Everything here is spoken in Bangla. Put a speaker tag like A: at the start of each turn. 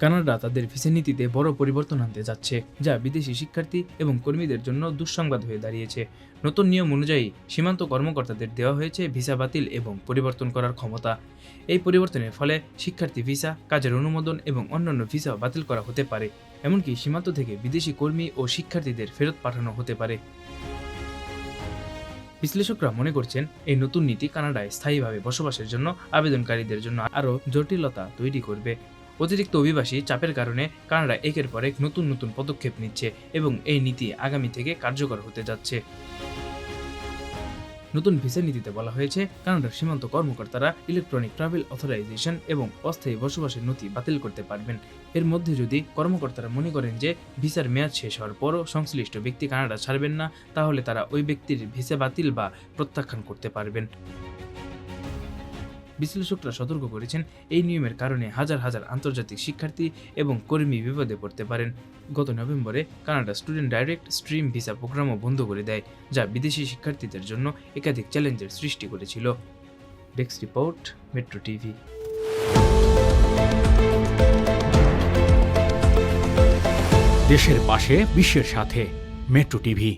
A: কানাডা তাদের ভিসা নীতিতে বড় পরিবর্তন আনতে যাচ্ছে, যা বিদেশি শিক্ষার্থী এবং কর্মীদের জন্য দুঃসংবাদ হয়ে দাঁড়িয়েছে। নতুন নিয়ম অনুযায়ী সীমান্ত কর্মকর্তাদের দেওয়া হয়েছে ভিসা বাতিল এবং পরিবর্তন করার ক্ষমতা। এই পরিবর্তনের ফলে শিক্ষার্থী ভিসা কাজের অনুমোদন এবং অন্যান্য ভিসা বাতিল করা হতে পারে, এমনকি সীমান্ত থেকে বিদেশি কর্মী ও শিক্ষার্থীদের ফেরত পাঠানো হতে পারে। বিশ্লেষকরা মনে করছেন, এই নতুন নীতি কানাডায় স্থায়ীভাবে বসবাসের জন্য আবেদনকারীদের জন্য আরও জটিলতা তৈরি করবে। অতিরিক্ত অভিবাসী চাপের কারণে কানাডা একের পর এক নতুন নতুন পদক্ষেপ নিচ্ছে এবং এই নীতি আগামী থেকে কার্যকর হতে যাচ্ছে। নতুন ভিসা নীতিতে বলা হয়েছে, কানাডার সীমান্ত কর্মকর্তারা ইলেকট্রনিক ট্রাভেল অথরাইজেশন এবং অস্থায়ী বসবাসের নথি বাতিল করতে পারবেন। এর মধ্যে যদি কর্মকর্তারা মনে করেন যে ভিসার মেয়াদ শেষ হওয়ার পরও সংশ্লিষ্ট ব্যক্তি কানাডা ছাড়বেন না, তাহলে তারা ওই ব্যক্তির ভিসা বাতিল বা প্রত্যাখ্যান করতে পারবেন। বিশ্লেষকরা সতর্ক করেছেন, এই নিয়মের কারণে হাজার হাজার আন্তর্জাতিক শিক্ষার্থী এবং কর্মী বিপদে পড়তে পারেন। গত নভেম্বরে Canada student direct stream visa প্রোগ্রামও বন্ধ করে দেয়, যা বিদেশি শিক্ষার্থীদের জন্য একাধিক চ্যালেঞ্জের সৃষ্টি করেছিল। Desk report, metro TV.
B: দেশের পাশে, বিশ্বের সাথে, মেট্রো টিভি।